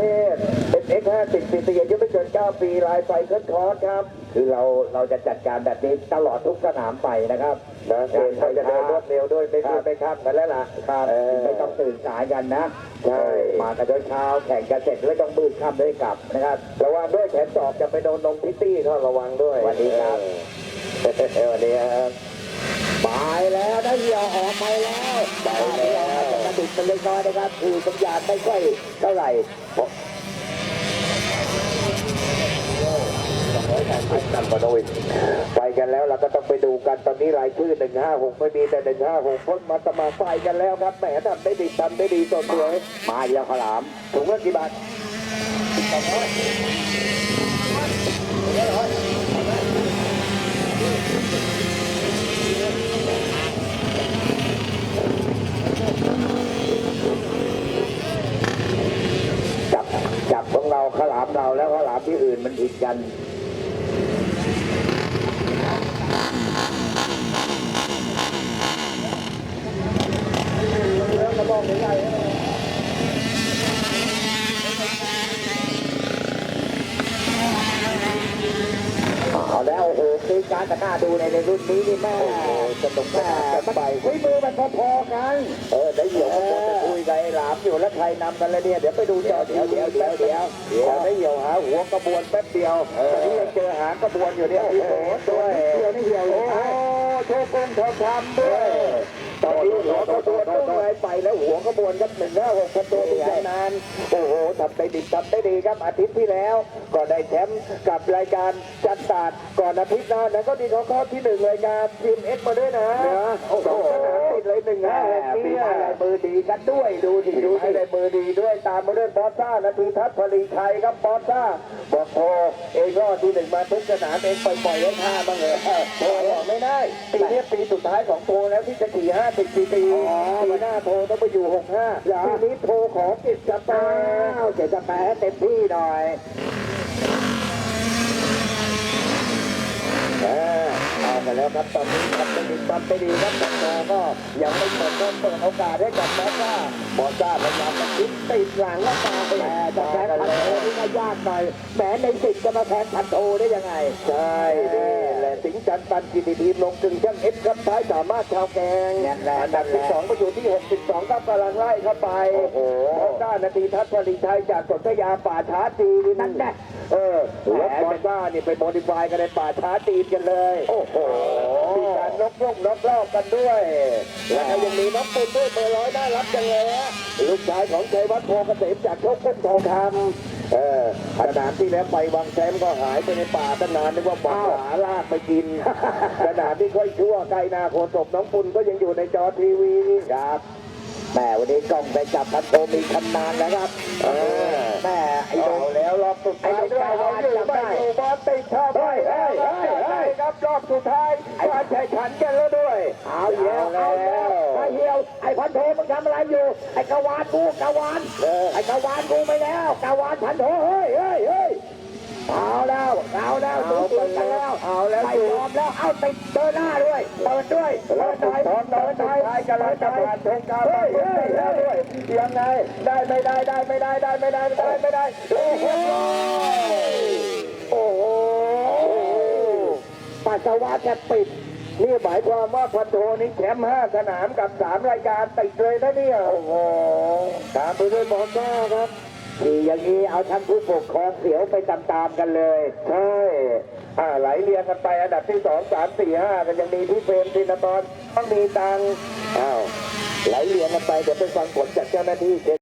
ภท FX 50 cc อายุไม่เกิน 9 ปีลายไฟเคลื่อนคอร์สครับ คือเราเราจะจัดการแบบนี้ตลอดทุกสนามไปนะครับนะเกมเขาจะเดินรวดเร็วด้วยไม่พูดไม่ข้ามกันแล้วล่ะครับเออไม่ต้องตื่นสายกันนะใช่มากันโดยเช้าแข่งกันเสร็จด้วยต้องมืดค่ำด้วยกลับนะครับระวังด้วยแขนศอกจะไปโดนนมพิตตี้เขาระวังด้วยสวัสดีครับเออสวัสดีครับไปแล้วได้เหี่ยวออกไปแล้วไปแล้วกระดิก มันเล็กน้อยนะครับคือสัญญาณไม่ค่อยเท่าไหร่นั่นมาโดยไปกันแล้วเราก็ต้องไปดูกันตอนนี้รายชื่อ 156 ไม่มีแต่ 156 พ้นมาสมัครไปกันแล้วครับแหมทำได้ดีทำได้ดีสดสวยมาเดียวขาวหลามถุงละกี่บาทาขาวหลามเราแล้วขาวหลามที่อื่นมันผิดกันเอาแล้วโอ้โหคือการตะกร้าดูในในรุ่นนี้นี่แม่สนุกสแม่นานกันมันไปฝีมือมันพอๆกัน เออได้เหี่ยวก็จะคุยกับไอ้หลามอยู่แล้วใครนำกันแล้วเนี่ยเดี๋ยวไปดูจอเดี๋ยวเดี๋ยวเดี๋ยวเดี๋ยวเดี๋ยวได้เหี่ยวหาหัวกระบวนแป๊บเดียวตอนนี้ยังเจอหางกระบวนอยู่เนี่ยพี่โสด้วยเหี่ยวนี่เหี่ยวเลโอ้ยโหโชว์กงโชว์ทำด้วย ตอนนี้หัวกระบวนต้องไหลไปแล้วหัวกระบวนครับหนึ่งห้าหกพันตัวที่ใช้นานโอ้โหทำได้ดีทำได้ดีครับอาทิตย์ที่แล้ว ก็ได้แชมป์กับรายการจันตาดก่อนอาทิตย์หน้านั้นก็ดีเขาข้อที่หนึ่งรายการทีมเอ็กมาด้วยนะโอ้โหสนามติดเลยหนึ่งแม่ห้าหกปีเนี่ยมาลายมือดีกันด้วยดูสิดูดูให้สิได้มือดีด้วยตามมาด้วยปอซ่านาทีทัศน์ผลิชัยครับปอซ่าบอกโทเองรอดที่หนึ่งมาทุกสนามเองปล่อยๆให้ท่าบ้างเลยโทบอกไม่ได้ ปีนี้ปีสุดท้ายของโทแล้วที่จะขี่ห้าสิบปีปีปีหน้าโทต้องไปอยู่หกห้าปีนี้โทขอกิจจะตาอ้าวเดี๋ยวจะแปลให้เต็มที่หน่อยเอาไปแล้วครับตอนนี้ทำไปดีทำไปดีครับแต่โทก็ยังไม่เปิดเปิดโอกาสให้กับปอซ่าปอซ่าพยายามจะคิดติดหลังแล้วตามไปแต่จะแพ้พันโทนี่ ก็ยากหน่อยแหมในสิบจะมาแพ้พันโทได้ยังไง ใช่นี่แหละสิงห์จันทร์ปันกิติทีมลงกึ่งช่างเอฟครับท้ายสามารถชาวแกงนั่นแหละอันดับที่สองไปอยู่ที่ 62ครับกำลังไล่เข้าไปโอ้โหมอต้านาทีทัศน์ผลิตชัยจากสนธยาป่าช้าจีนนั่นแหละเออรถมอต้านี่ไปโมดิฟายกันในป่าช้าจีนกันเลย โอ้โหมีการนกล่องนกรอบกันด้วย แล้วก็ยังมีน้องปุณด้วยเบอร์ร้อยน่ารักจังเลยฮะลูกชายของชัยวัฒน์โพเกษมจากโชคกุ้งทองคำ เออสนามที่แล้วไปวังแชมป์ก็หายไปในป่าตั้งนานนึกว่าป่าหาลากไปกินสนามที่ค่อยชั่วใกล้นาโคนศพน้องปุณก็ยังอยู่ในจอทีวีครับแม่วันนี้กล้องไปจับพันโทมีชำนาญนะครับเออแม่ไอ้เอาโดนแล้วรอบสุดท้ายด้วยเราอยู่ไม่อยู่บอลติดชอบไปเฮ้ยเฮ้ยเฮ้ยครับรอบสุดท้ายการแข่งขันกันแล้วด้วย เอาเหี่ยวเอาแล้วไอ้ เหี่ยวไอ้พันโทมึงทำอะไรอยู่ ไอ้กวานกูกวานเออไอ้กวานกูไปแล้วกวานพันโทเฮ้ยเฮ้ยเฮ้ยเอาแล้วเอาแล้วเอาดูไปกันแล้แล้ววเอาแล้วไม่อยู่ยอมแล้วเอาติดเดินหน้าด้วยเดินด้วยแล้เดิวนสุหน่ดอยท้ายเดิตอนนหสุน่ดอยท้ายกันแล้วจะผ่านทงกาวมาเฮ้ยแล้วด้วยยังไงได้ไม่ได้ได้ไม่ได้ได้ไม่ได้ได้ไม่ได้เรียบร้อยโอ้โหปัสสาวะแทบปิด นี่หมายความว่าพันโทนี่แชมป์ห้าสนามกับสามรายการติดเลยนะเนี่ยโอ้โหตามไปด้วยบอลซ่าครับดีอย่างนี้เอาทั้งผู้ปกครองเสียวไปตามๆกันเลย ใช่อ่าไหลเรียงกันไปอันดับที่สองสามสี่ห้ากันยังมีพี่เฟรมธินตอนต้องมีตังค์อ้าวไหลเรียงกันไปเดี๋ยวไปฟังผลจากเจ้าหน้าที่